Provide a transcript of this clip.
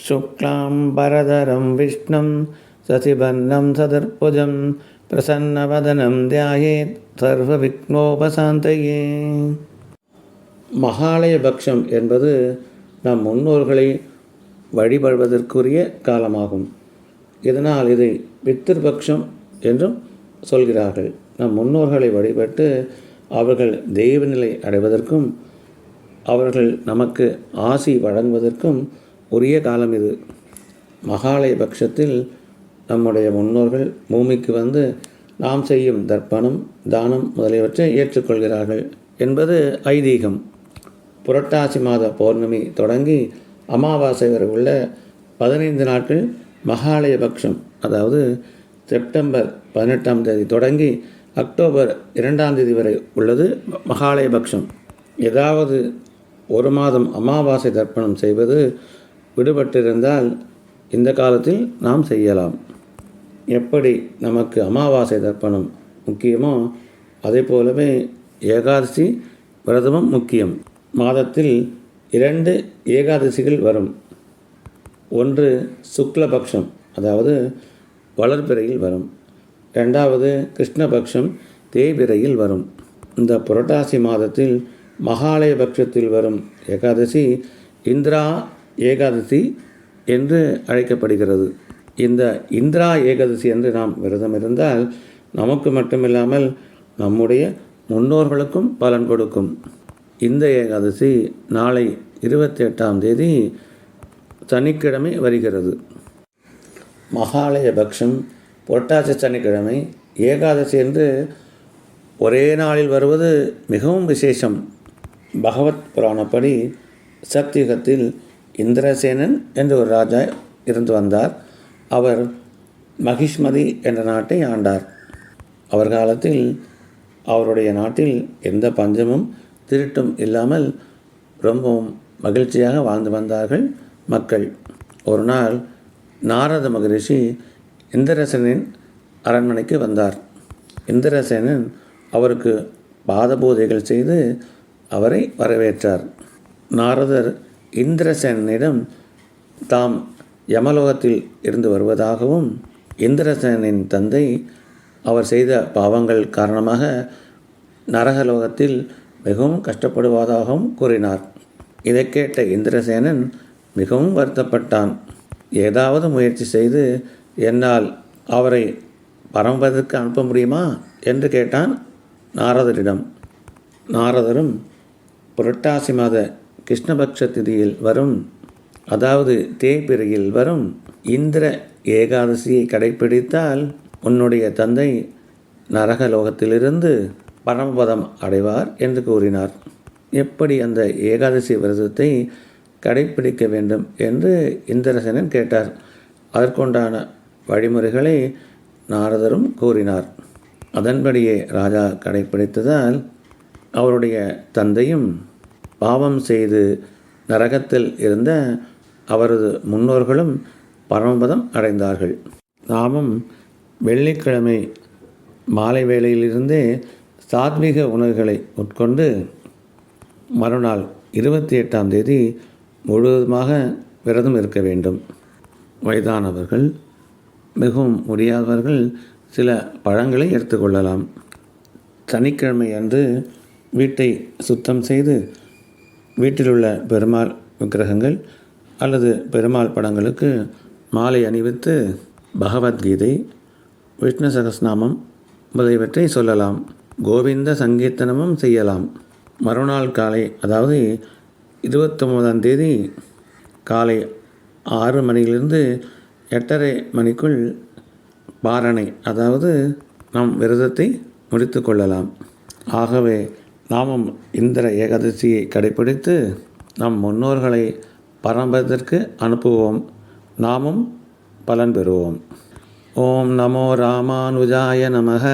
शुक्लां परधरं विष्णुं शशिवर्णं सदर्भुजं प्रसन्नवदनं ध्यायेत् சர்வவிக்னோபசாந்தையே மகாலயபக்ஷம் என்பது நம் முன்னோர்களை வழிபடுவதற்குரிய காலமாகும் இதனால் இதை பித்திருபக்ஷம் என்றும் சொல்கிறார்கள் நம் முன்னோர்களை வழிபட்டு அவர்கள் தெய்வநிலை அடைவதற்கும் அவர்கள் நமக்கு ஆசி வழங்குவதற்கும் உரிய காலம் இது. மகாலய பட்சத்தில் நம்முடைய முன்னோர்கள் பூமிக்கு வந்து நாம் செய்யும் தர்ப்பணம் தானம் முதலியவற்றை ஏற்றுக்கொள்கிறார்கள் என்பது ஐதீகம். புரட்டாசி மாத பௌர்ணமி தொடங்கி அமாவாசை வரை உள்ள பதினைந்து நாட்கள் மகாலய பட்சம். அதாவது செப்டம்பர் பதினெட்டாம் தேதி தொடங்கி அக்டோபர் இரண்டாம் தேதி வரை உள்ளது மகாலய பட்சம். ஏதாவது ஒரு மாதம் அமாவாசை தர்ப்பணம் செய்வது விடுபட்டிருந்தால் இந்த காலத்தில் நாம் செய்யலாம். எப்படி நமக்கு அமாவாசை தர்ப்பணம் முக்கியமோ அதே போலவே ஏகாதசி விரதமும் முக்கியம். மாதத்தில் இரண்டு ஏகாதசிகள் வரும். ஒன்று சுக்லபக்ஷம் அதாவது வளர்பிறையில் வரும். ரெண்டாவது கிருஷ்ணபக்ஷம் தேய்பிறையில் வரும். இந்த புரட்டாசி மாதத்தில் மகாலய பட்சத்தில் வரும் ஏகாதசி இந்திரா ஏகாதசி என்று அழைக்கப்படுகிறது. இந்த இந்திரா ஏகாதசி என்று நாம் விரதம் இருந்தால் நமக்கு மட்டுமில்லாமல் நம்முடைய முன்னோர்களுக்கும் பலன் கொடுக்கும். இந்த ஏகாதசி நாளை இருபத்தி எட்டாம் தேதி சனிக்கிழமை வருகிறது. மகாலய பக்ஷம் புரட்டாசி சனிக்கிழமை ஏகாதசி என்று ஒரே நாளில் வருவது மிகவும் விசேஷம். பகவத் புராணப்படி சக்தியுகத்தில் இந்திரசேனன் என்ற ஒரு ராஜா இருந்து வந்தார். அவர் மகிஷ்மதி என்ற நாட்டை ஆண்டார். அவர் காலத்தில் அவருடைய நாட்டில் எந்த பஞ்சமும் திருட்டும் இல்லாமல் ரொம்பவும் மகிழ்ச்சியாக வாழ்ந்து வந்தார்கள் மக்கள். ஒரு நாள் நாரத மகரிஷி இந்திரசனின் அரண்மனைக்கு வந்தார். இந்திரசேனன் அவருக்கு பாதபூதைகள் செய்து அவரை வரவேற்றார். நாரதர் இந்திரசேனிடம் தாம் யமலோகத்தில் இருந்து வருவதாகவும் இந்திரசேனின் தந்தை அவர் செய்த பாவங்கள் காரணமாக நரகலோகத்தில் மிகவும் கஷ்டப்படுவதாகவும் கூறினார். இதை கேட்ட இந்திரசேனன் மிகவும் வருத்தப்பட்டான். ஏதாவது முயற்சி செய்து என்னால் அவரை பரம்பதற்கு அனுப்ப முடியுமா? என்று கேட்டான் நாரதரிடம். நாரதரும் புரட்டாசி மாத கிருஷ்ணபக்ஷ திதியில் வரும் அதாவது தேய்பிறையில் வரும் இந்திர ஏகாதசியை கடைப்பிடித்தால் உன்னுடைய தந்தை நரகலோகத்திலிருந்து பரமபதம் அடைவார் என்று கூறினார். எப்படி அந்த ஏகாதசி விரதத்தை கடைப்பிடிக்க வேண்டும் என்று இந்திரசனன் கேட்டார். அதற்குண்டான வழிமுறைகளை நாரதரும் கூறினார். அதன்படியே ராஜா கடைப்பிடித்ததால் அவருடைய தந்தையும் பாவம் செய்து நரகத்தில் இருந்த அவரது முன்னோர்களும் பரமபதம் அடைந்தார்கள். நாமும் வெள்ளிக்கிழமை மாலை வேளையிலிருந்தே சாத்விக உணவுகளை உட்கொண்டு மறுநாள் இருபத்தி எட்டாம் தேதி முழுவதுமாக விரதம் இருக்க வேண்டும். வயதானவர்கள் மிகவும் முடியாதவர்கள் சில பழங்களை எடுத்துக்கொள்ளலாம் சனிக்கிழமை அன்று வீட்டை சுத்தம் செய்து வீட்டிலுள்ள பெருமாள் விக்கிரகங்கள் அல்லது பெருமாள் படங்களுக்கு மாலை அணிவித்து பகவத்கீதை விஷ்ணு சகஸ்நாமம் முதலியவற்றை சொல்லலாம். கோவிந்த சங்கீர்த்தனமும் செய்யலாம். மறுநாள் காலை அதாவது இருபத்தொம்போதாம் தேதி காலை ஆறு மணியிலிருந்து எட்டரை மணிக்குள் பாரணை அதாவது நம் விரதத்தை முடித்து கொள்ளலாம். ஆகவே நாமும் இந்திர ஏகாதசியை கடைபிடித்து நம் முன்னோர்களை பரம்பதற்கு அனுப்புவோம். நாமும் பலன் பெறுவோம். ஓம் நமோ ராமானுஜாய நமக.